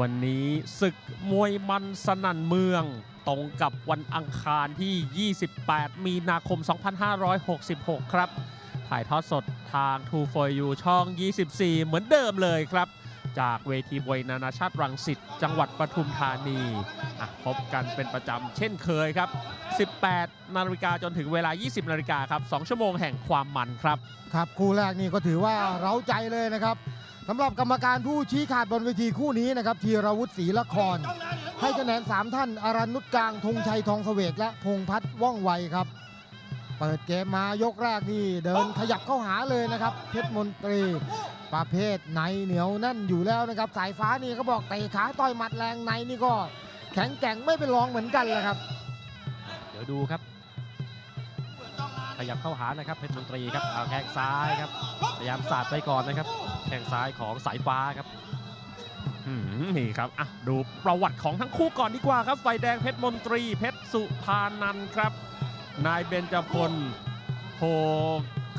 วันนี้ศึกมวยมันสนั่นเมือง ตรงกับวันอังคารที่ 28 มีนาคม 2566 ครับ ถ่ายทอดสดทาง True for You ช่อง 24 เหมือนเดิมเลยครับ จากเวทีมวยนานาชาติรังสิตจังหวัดปทุมธานีพบกันเป็นประจำเช่นเคยครับ 18 นาฬิกาจนถึงเวลา 20 นาฬิกาครับ 2 ชั่วโมงแห่งความมันครับ ครับ คู่แรกนี่ก็ถือว่าเร้าใจเลยนะครับ สำหรับกรรมการผู้ชี้ขาดบนเวทีคู่นี้นะครับธีรวุฒิศรีละคร ให้คะแนน 3 ท่านอารันนุชกลางธงชัยทองเสวกและพงพัฒน์ว่องไวครับ เปิดเกมมายกแรกนี่เดินขยับเข้าหาเลยนะครับ เพชรมนตรี ประเภทในเหนียวแนั่นอยู่แล้วนะครับ สายฟ้านี่เขาบอกเตะขาต่อยหมัดแรงในนี่ก็ แข็งแกร่งไม่เป็นรองเหมือนกันแหละครับ เดี๋ยวดูครับ ขยับเข้าหานะครับเพชรมนตรีครับเอาแข้งซ้ายครับพยายามสาดไปก่อนนะครับแข้งซ้ายของสายฟ้าครับอืมนี่ครับอะดูประวัติของทั้งคู่ก่อนดีกว่าครับไฟแดงเพชรมนตรี เพชรสุภานันท์ครับ นายเบญจพลโพ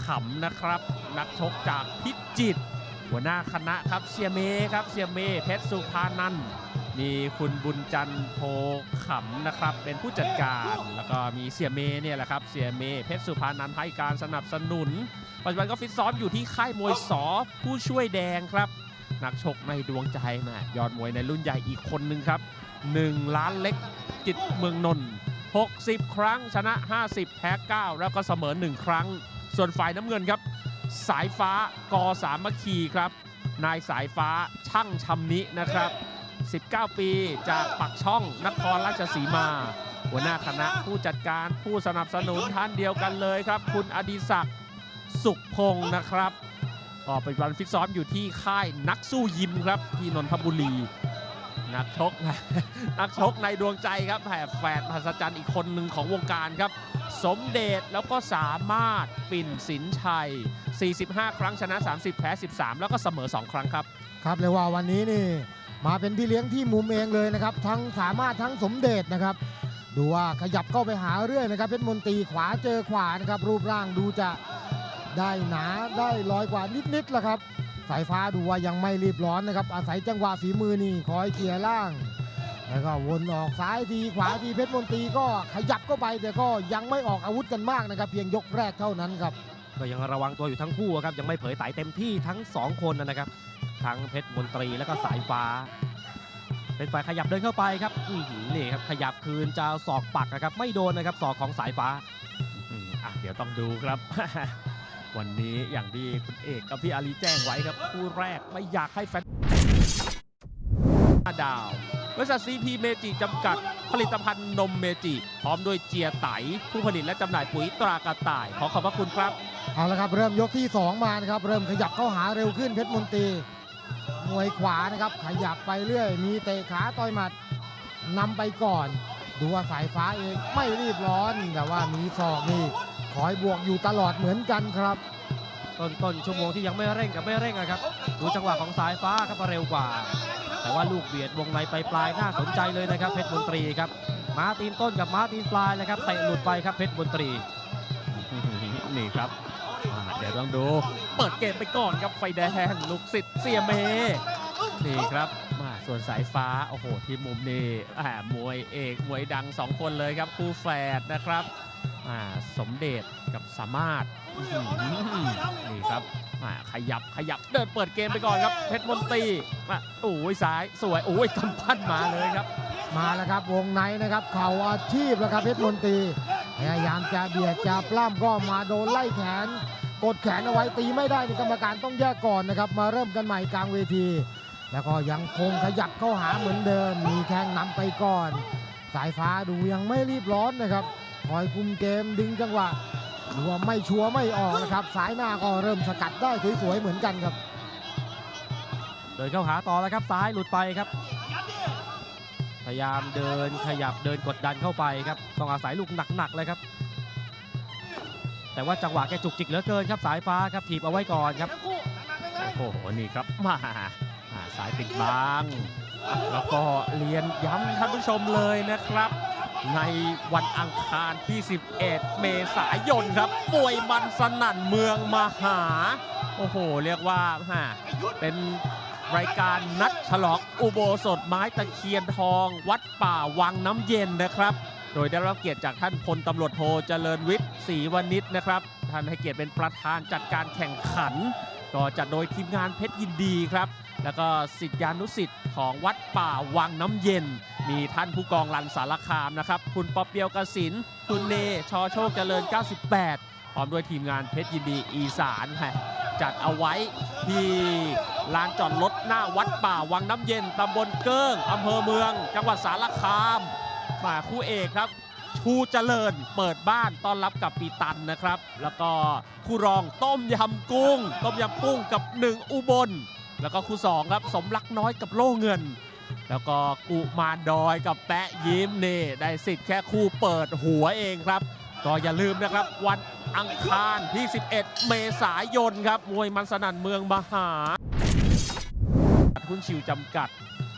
ขำนะครับ นักชกจากพิจิตรหัวหน้าคณะครับเสียเมครับเสียเมเพชรสุภานันท์ มีคุณบุญจันทร์โพขำนะครับ เป็นผู้จัดการแล้วก็มีเสียเมเนี่ยแหละครับ เสียเมเพชรสุภานันท์ให้การสนับสนุน ปัจจุบันก็ฟิตซ้อมอยู่ที่ค่ายมวยสอผู้ช่วยแดงครับ นักชกในดวงใจแม่ยอดมวยในรุ่นใหญ่อีกคนนึงครับ 1 ล้านเล็กจิตเมืองนนท์60 ครั้งชนะ 50 แพ้ 9 แล้วก็เสมอ 1 ครั้ง ส่วนฝ่ายน้ำเงินครับ สายฟ้ากอสามัคคีครับ นายสายฟ้าช่างชำนินะครับ 19 ปีจากปักช่องนครราชสีมา หัวหน้าคณะผู้จัดการผู้สนับสนุนท่านเดียวกันเลยครับ คุณอดิศักดิ์สุขพงศ์นะครับก็เป็นวันฟิตซ้อมอยู่ที่ค่ายนักสู้ยิมครับที่นนทบุรี นักชกนักชกในดวงใจครับแผ่แฝดมหัศจรรย์อีกคนหนึ่งของวงการครับ สมเด็จแล้วก็สามารถปิ่นสินชัย 45 ครั้งชนะ 30 แพ้ 13 แล้วก็เสมอ 2 ครั้งครับ ครับเลยว่าวันนี้นี่ มาเป็นพี่เลี้ยงที่มุมเองเลยนะครับ ทั้งสามารถทั้งสมเด็จนะครับ ดูว่าขยับเข้าไปหาเรื่อยนะครับเพชรมนตรีขวาเจอขวานะครับ รูปร่างดูจะได้หนาได้ลอยกว่านิดๆละครับ สายฟ้าดูว่ายังไม่รีบร้อนนะครับ อาศัยจังหวะฝีมือนี่คอยเกี่ยร์ล่าง แล้วก็วนออกซ้ายทีขวาทีเพชรมนตรีก็ขยับเข้าไปแต่ก็ยังไม่ออกอาวุธกันมากนะครับ เพียงยกแรกเท่านั้นครับก็ยังระวังตัวอยู่ทั้งคู่ครับยังไม่เผยไตเต็มที่ทั้งสองคนนะครับ ทั้งเพชรมนตรีแล้วก็สายฟ้า เป็นฝ่ายขยับเดินเข้าไปครับอื้อหือนี่ครับขยับคืนจะเอาศอกปักนะครับไม่โดนนะครับศอกของสายฟ้า อืมอะเดี๋ยวต้องดูครับ วันนี้อย่างที่คุณเอกกับพี่อาลีแจ้งไว้ครับคู่แรกไม่อยากให้แฟนดาวบริษัทซีพีเมจิจำกัดผลิตภัณฑ์นมเมจิ พร้อมด้วยเจียไต ผู้ผลิตและจำหน่ายปุ๋ยตรากระต่าย ขอขอบพระคุณครับ เอาละครับ เริ่มยกที่ 2 มานะครับ เริ่มขยับเข้าหาเร็วขึ้นเพชรมนตรี มวยขวานะครับ ขยับไปเรื่อย มีเตะขาต่อยหมัดนำไปก่อน ดูว่าสายฟ้าเองไม่รีบร้อน แต่ว่ามีศอกนี่คอยบวกอยู่ตลอดเหมือนกันครับ ต้นต้นชั่วโมงที่ยังไม่เร่งกับไม่เร่งนะครับ ดูจังหวะของสายฟ้าครับเร็วกว่า แต่ว่าลูกเบียดวงในไปปลายๆน่าสนใจเลยนะครับเพชรมนตรีครับม้าตีนต้นกับม้าตีนปลายเลยครับเตะหลุดไปครับเพชรมนตรีนี่ครับอ่าเดี๋ยวต้องดู เปิดเกมไปก่อนครับไฟแดงลูกศิษย์เสียเมนี่ครับมาส่วนสายฟ้า โอ้โห ที่มุมนี้อ่ามวยเอกมวยดังสองคนเลยครับ คู่แฝดนะครับอ่าสมเด็จกับสามารถอื้อหือนี่ครับอ่าขยับขยับเดินเปิดเกมไปก่อนครับ เพชรมนตรีอะโอ้ยซ้ายสวยโอ้ยกำปั้นมาเลยครับ มาแล้วครับวงในนะครับเข่าอาชีพแล้วครับเพชรมนตรีพยายามจะเบียดจะปล้ำก็มาโดนไล่แขน กดแขนเอาไว้ตีไม่ได้นี่กรรมการต้องแยกก่อนนะครับ มาเริ่มกันใหม่กลางเวที แล้วก็ยังคงขยับเข้าหาเหมือนเดิม มีแข้งนำไปก่อน สายฟ้าดูยังไม่รีบร้อนนะครับคอยคุมเกมดึงจังหวะดูว่าไม่ชัวร์ไม่ออกนะครับ สายหน้าก็เริ่มสกัดได้สวยๆเหมือนกันครับ เดินเข้าหาต่อแล้วครับซ้ายหลุดไปครับ พยายามเดินขยับเดินกดดันเข้าไปครับ ต้องอาศัยลูกหนักๆเลยครับ แต่ว่าจังหวะแกจุกจิกเหลือเกินครับสายฟ้าครับถีบเอาไว้ก่อนครับโอ้โหนี่ครับมาอ่าสายติดบางอะแล้วก็เรียนย้ำท่านผู้ชมเลยนะครับ ในวันอังคารที่ 11 เมษายนครับมวยมันสนั่นเมืองมหา โอ้โห เรียกว่าฮะเป็นรายการนัดฉลองอุโบสถไม้ตะเคียนทอง วัดป่าวังน้ำเย็นนะครับ โดยได้รับเกียรติจากท่านพลตำรวจโทเจริญวิทย์ศรีวณิชนะครับ ท่านให้เกียรติเป็นประธานจัดการแข่งขัน ก็จัดโดยทีมงานเพชรยินดีครับ แล้วก็สิทธิานุสิทธิ์ของวัดป่าวังน้ำเย็น มีท่านผู้กองรันสารคามนะครับ คุณปอเปียวกสิน คุณเนชอโชคเจริญ 98 พร้อมด้วยทีมงานเพชรยินดีอีสานฮะจัดเอาไว้ที่ลานจอดรถหน้าวัดป่าวังน้ำเย็นตำบลเกิ้งอำเภอเมือง จังหวัดสารคาม มาคู่เอกครับ ชูเจริญเปิดบ้านต้อนรับกับปีตันนะครับ แล้วก็คู่รองต้มยำกุ้ง ต้มยำกุ้งกับหนึ่งอุบล แล้วก็คู่สองครับสมรักน้อยกับโล่เงิน แล้วก็กุมารดอยกับแปะยิ้มนี่ได้สิทธิ์แค่คู่เปิดหัวเองครับ ก็อย่าลืมนะครับวันอังคารที่ 11 เมษายนครับมวยมันสนั่นเมืองมหาหุ้นชิวจำกัด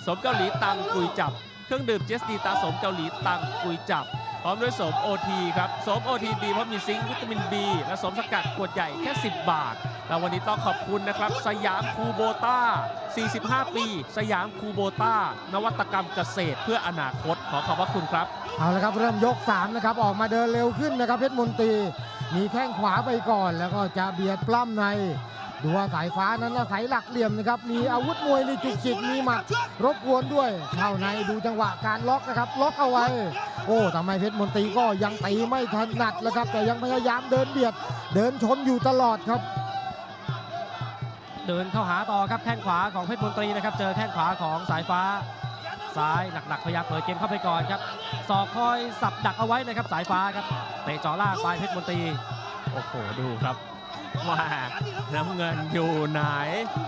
สมเกาหลีตังกุยจับ เครื่องดื่มเจสดีตาสมเกาหลีตังกุยจับ พร้อมด้วยสมโอทีครับสมโอทีดีเพราะมีซิงค์วิตามิน B และสมสกัดขวดใหญ่แค่ 10 บาทแล้ววันนี้ต้องขอบคุณนะครับ สยามคูโบต้า 45 ปี สยามคูโบต้า นวัตกรรมเกษตรเพื่ออนาคตขอขอบพระคุณครับ เอาละครับเริ่มยก3นะครับออกมาเดินเร็วขึ้นนะครับเพชรมนตรีมีแข้งขวาไปก่อนแล้วก็จะเบียดปล้ำใน ดูว่าสายฟ้านั้นอาศัยหลักเหลี่ยมนะครับ มีอาวุธมวยในจุกจิกมีหมัดรบกวนด้วยเข้าในดูจังหวะการล็อกนะครับ ล็อกเอาไว้ โอ้ทำไมเพชรมนตรีก็ยังตีไม่ถนัดแล้วครับ แต่ยังพยายามเดินเบียด เดินชนอยู่ตลอดครับ เดินเข้าหาต่อครับแข้งขวาของเพชรมนตรีนะครับ เจอแข้งขวาของสายฟ้า ซ้ายหนักๆพยายามเปิดเกมเข้าไปก่อนครับศอกคอยสับดักเอาไว้นะครับสายฟ้าครับเตะเจ่อล่างไปเพชรมนตรีโอ้โหดูครับ ว่าน้ำเงินอยู่ไหน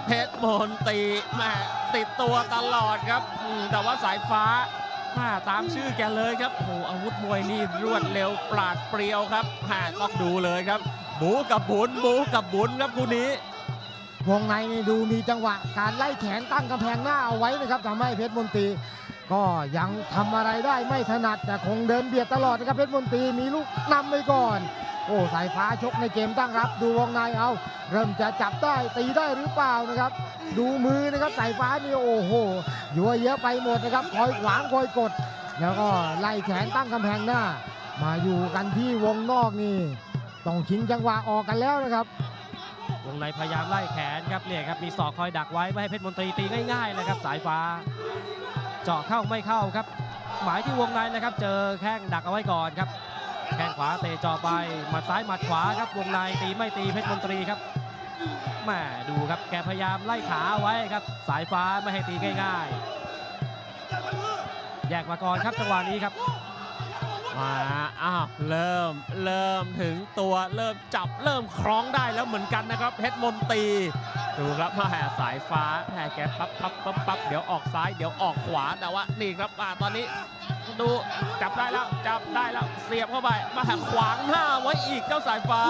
เพชรมนตีแม่ติดตัวตลอดครับ แต่ว่าสายฟ้ามาตามชื่อแกเลยครับโอ้อาวุธมวยนี่รวดเร็วปราดเปรียวครับหาต้องดูเลยครับ บูกับบุญบูกับบุญครับคู่นี้ วงในนี่ดูมีจังหวะการไล่แขนตั้งกำแพงหน้าเอาไว้นะครับทำให้เพชรมนตรี ก็ยังทำอะไรได้ไม่ถนัดแต่คงเดินเบียดตลอดนะครับเพชรมนตรีมีลูกนำไปก่อน โอ้สายฟ้าชกในเกมตั้งรับ ดูวงในเอา เริ่มจะจับได้ตีได้หรือเปล่านะครับ ดูมือนะครับสายฟ้านี่โอ้โหยัวเยอะไปหมดนะครับคอยขวางคอยกด แล้วก็ไล่แขนตั้งกำแพงหน้า มาอยู่กันที่วงนอกนี่ต้องชิงจังหวะออกกันแล้วนะครับวงในพยายามไล่แขนครับเนี่ยครับมีศอกคอยดักไว้ไม่ให้เพชรมนตรีตีง่ายๆเลยครับสายฟ้า เจาะเข้าไม่เข้าครับ หมายที่วงในนะครับ เจอแข้งดักเอาไว้ก่อนครับ แข้งขวาเตะจาะไปหมัดซ้ายหมัดขวาครับ วงในตีไม่ตีเพชรมนตรีครับแม่ดูครับแกพยายามไล่ขาเอาไว้ครับ สายฟ้าไม่ให้ตีง่ายๆ แยกมาก่อนครับจังหวะนี้ครับมาอ้าวเริ่มเริ่มถึงตัวเริ่มจับเริ่มคล้องได้แล้วเหมือนกันนะครับเพชรมนตรี ดูครับมาแห่สายฟ้าแห่แกปั๊บปั๊บปั๊บปั๊บเดี๋ยวออกซ้ายเดี๋ยวออกขวาแต่ว่านี่ครับมาตอนนี้ ดูจับได้แล้วจับได้แล้วเสียบเข้าไปมาแห่ขวางหน้าไว้อีกเจ้าสายฟ้า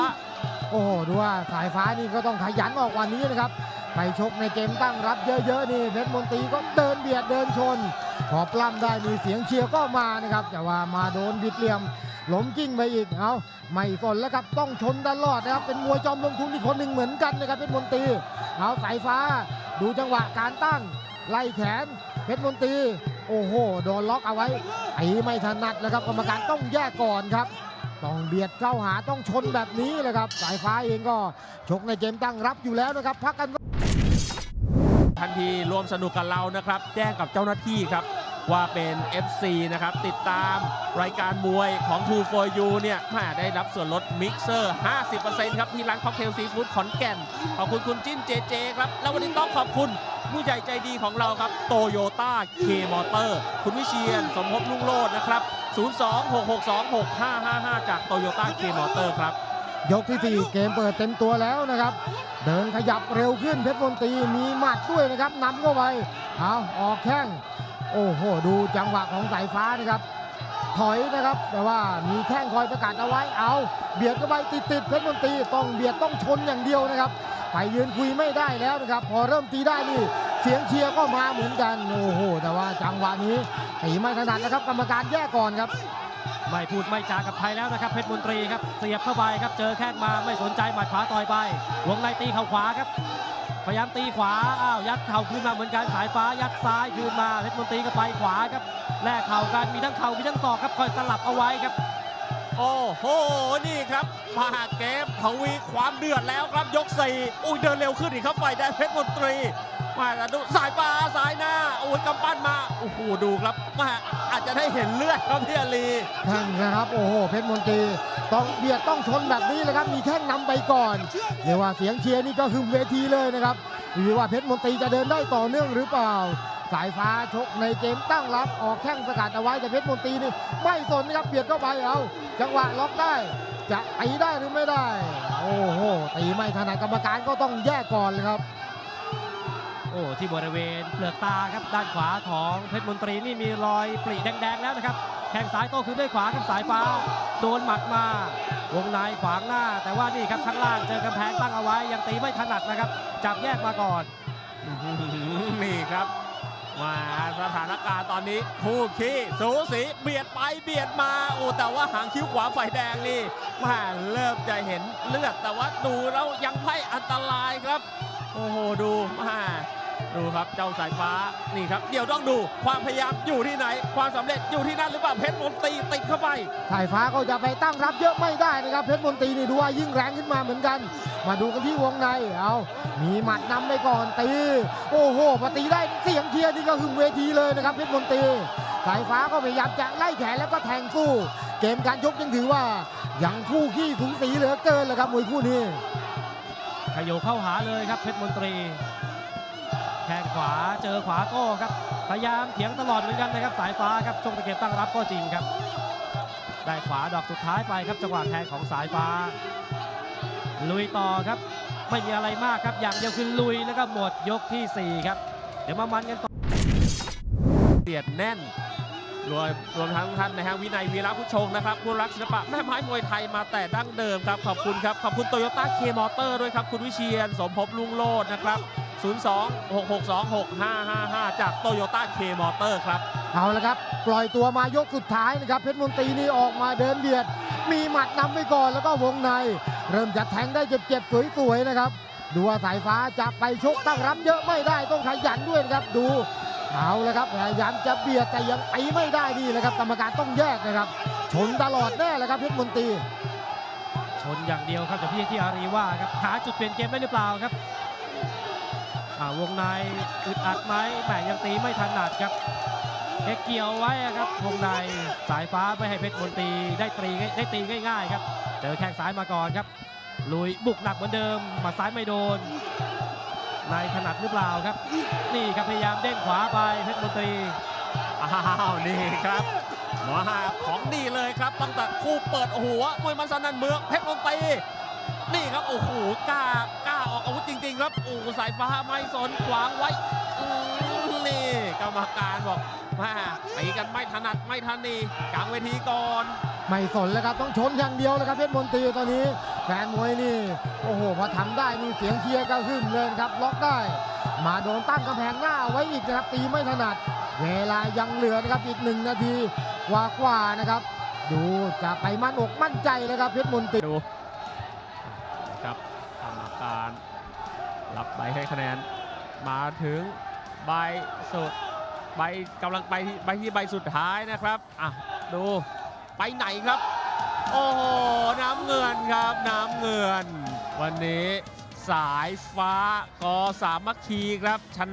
โอ้โหดูว่าสายฟ้านี่ก็ต้องขยันออกวันนี้นะครับ ไปชกในเกมตั้งรับเยอะๆนี่เพชรมนตรีก็เดินเบียดเดินชนพอปล้ำได้มีเสียงเชียร์ก็มานะครับแต่ว่ามาโดนบิดเหลี่ยมล้มกิ้งไปอีกเอาไม่สนแล้วครับต้องชนตลอดนะครับเป็นมวยจอมลงทุนอีกคนหนึ่งเหมือนกันนะครับเพชรมนตรีเอาสายฟ้า ดูจังหวะการตั้งไล่แขนเพชรมนตรีโอ้โหโดนล็อกเอาไว้ไอ้ไม่ถนัดแล้วครับกรรมการต้องแยกก่อนครับต้องเบียดเข้าหาต้องชนแบบนี้เลยครับ สายฟ้าเองก็ชกในเกมตั้งรับอยู่แล้วนะครับ พักกัน ทันทีรวมสนุกกับเรานะครับ แจ้งกับเจ้าหน้าที่ครับ ว่าเป็น FC นะครับ ติดตามรายการมวยของ True for You เนี่ยม่ได้รับส่วนลดมิกเซอร์ 50%ครับ ที่ร้านค็อกเทลซีฟู้ดขอนแก่น ขอบคุณคุณจิ้นเจเจครับ แล้ววันนี้ต้องขอบคุณผู้ใหญ่ใจดีของเราครับโตโยต้าเคมอเตอร์คุณวิเชียน สมภพลุงโลดนะครับ 026626555 จากโตโยต้าเคมอเตอร์ครับ ยกที่ 4 เกมเปิดเต็มตัวแล้วนะครับ เดินขยับเร็วขึ้นเพชรมนตรีมีหมัดด้วยนะครับนำเข้าไปเอาออกแข้งโอ้โห ดูจังหวะของสายฟ้านะครับ ถอยนะครับ แต่ว่ามีแข้งคอยประกาศเอาไว้เอา เบียดเข้าไปติดติดเพชรมนตรีต้องเบียดต้องชนอย่างเดียวนะครับไปยืนคุยไม่ได้แล้วนะครับ พอเริ่มตีได้นี่เสียงเชียร์ก็มาเหมือนกันโอ้โหแต่ว่าจังหวะนี้ตีไม่ถนัดนะครับ กรรมการแยกก่อนครับ ไม่พูดไม่จากับไทยแล้วนะครับเพชรมนตรีครับเสียบเข้าไปครับเจอแข้งมาไม่สนใจหมัดขวาต่อยไปวงในตีเข่าขวาครับ พยายามตีขวาอ้าวยัดเข่าคืนมาเหมือนกันสายฟ้ายัดซ้ายคืนมาเพชรมนตรีก็ไปขวาครับแลกเข่ากันมีทั้งเข่ามีทั้งศอกครับคอยสลับเอาไว้ครับ โอ้โหนี่ครับมาเกมทวีความเดือดแล้วครับยกสี่อุ้ยเดินเร็วขึ้นอีกครับฝ่ายแดงเพชรมนตรีมาดูสายฟ้าสายหน้าโอ้ยกำปั้นมาโอ้โหดูครับมา อาจจะได้เห็นเลือดครับพี่อาลีแข้งนะครับโอ้โหเพชรมนตรีต้องเบียดต้องชนแบบนี้เลยครับมีแข้งนำไปก่อนเรียกว่าเสียงเชียร์นี่ก็คือเวทีเลยนะครับหรือว่าเพชรมนตรีจะเดินได้ต่อเนื่องหรือเปล่า สายฟ้าชกในเกมตั้งรับออกแข้งสกัดเอาไว้แต่เพชรมนตรีนี่ไม่สนนะครับเบียดเข้าไปเอาจังหวะล็อกได้จะตีได้หรือไม่ได้ โอ้โหตีไม่ถนัดกรรมการก็ต้องแยกก่อนเลยครับ โอ้ที่บริเวณเปลือกตาครับด้านขวาของเพชรมนตรีนี่มีรอยปริแดงๆแล้วนะครับแข้งซ้ายโต้คืนด้วยขวาครับสายฟ้า โดนหมัดมา วงในขวางหน้า แต่ว่านี่ครับข้างล่างเจอกำแพงตั้งเอาไว้ยังตีไม่ถนัดนะครับ จับแยกมาก่อนนี่ครับมาสถานการณ์ตอนนี้คู่ขี้สูสีเบียดไปเบียดมาโอ้แต่ว่าหางคิ้วขวาฝ่ายแดงนี่มาเริ่มจะเห็นเลือดแต่ว่าดูแล้วยังไม่อันตรายครับ โอ้โหดูมา ดูครับเจ้าสายฟ้านี่ครับเดี๋ยวต้องดูความพยายามอยู่ที่ไหน ความสำเร็จอยู่ที่นั่นหรือเปล่าเพชรมนตรีติดเข้าไปสายฟ้าก็จะไปตั้งรับเยอะไม่ได้นะครับเพชรมนตรีนี่ดูว่ายิ่งแรงขึ้นมาเหมือนกัน มาดูกันที่วงในเอามีหมัดนำไปก่อนตี โอ้โหพอตีได้เสียงเชียร์นี่ก็หึงเวทีเลยนะครับเพชรมนตรีสายฟ้าก็พยายามจะไล่แขนแล้วก็แทงสู้เกมการยกยังถือว่ายังคู่ขี้สูสีเหลือเกินเลยครับมวยคู่นี้ขยโยเข้าหาเลยครับเพชรมนตรีแข้งขวาเจอขวาโต้ครับ พยายามเถียงตลอดเหมือนกันนะครับสายฟ้าครับช่วงตะเกียบตั้งรับก็จริงครับ ได้ขวาดอกสุดท้ายไปครับจังหวะแทงของสายฟ้า ลุยต่อครับ ไม่มีอะไรมากครับอย่างเดียวคือลุยแล้วก็หมดยกทีสี่4 ครับ เดี๋ยวมามันกันต่อเสียดแน่นรวมรวมทั้งท่านนะฮะวินัยวีระผู้ชงนะครับผู้รักศิลปะแม่ไม้มวยไทยมาแต่ดั้งเดิมครับขอบคุณครับขอบคุณโตโยต้าเคมอเตอร์ด้วยครับคุณวิเชียนสมภพลุงโลดนะครับ 02-662-6555 จากโตโยต้าเคมอเตอร์ครับ เอาละครับ ปล่อยตัวมายกสุดท้ายนะครับ เพชรมนตรีนี่ออกมาเดินเบียด มีหมัดนำไปก่อนแล้วก็วงใน เริ่มจะแทงได้เจ็บๆสวยๆนะครับ ดูว่าสายฟ้าจะไปชกตั้งรับเยอะไม่ได้ต้องขยันด้วยนะครับดูเอาละครับพยายามจะเบียดแต่ยังตีไม่ได้ดีเลยครับกรรมการต้องแยกนะครับ ชนตลอดแน่เลยครับเพชรมนตรีชนอย่างเดียวครับแต่พี่ที่อารีว่าครับหาจุดเปลี่ยนเกมได้หรือเปล่าครับอ่า วงในอึดอัดไหมแหมยังตีไม่ถนัดครับแกเกี่ยวไว้ครับวงในสายฟ้าไม่ให้เพชรมนตรีได้ตีได้ตีง่ายๆครับเจอแข้งซ้ายมาก่อนครับลุยบุกหนักเหมือนเดิมหมาซ้ายไม่โดนในถนัดหรือเปล่าครับ นี่ครับพยายามเด้งขวาไปเพชรมนตรีอ้าวนี่ครับมาของดีเลยครับตั้งแต่คู่เปิดหัวมวยมันสนันเมืองเพชรมนตรี นี่ครับโอ้โหกล้ากล้าออกอาวุธจริง ๆ ครับโอ้สายฟ้าไม่สนขวางไว้นี่กรรมการบอกมาตีกันไม่ถนัดไม่ทันนีกลางเวทีก่อนไม่สนแล้วครับต้องชนอย่างเดียวเลยครับเพชรมนตรีตอนนี้แฟนมวยนี่โอ้โหพอทำได้นี่เสียงเชียร์ก็ขึ้นเลยครับล็อกได้ มาโดนตั้งกำแพงหน้าไว้อีกนะครับตีไม่ถนัด เวลายังเหลือนะครับอีกหนึ่งนาทีกว่าๆนะครับ ดูจะไปมั่นอกมั่นใจเลยครับเพชรมนตรีดู กรรมการรับใบให้คะแนนมาถึงใบสุดใบกำลังไปใบที่ใบสุดท้ายนะครับอะดูไปไหนครับ โอ้โหน้ำเงินครับน้ำเงิน วันนี้สายฟ้ากอสามัคคีครับชนะ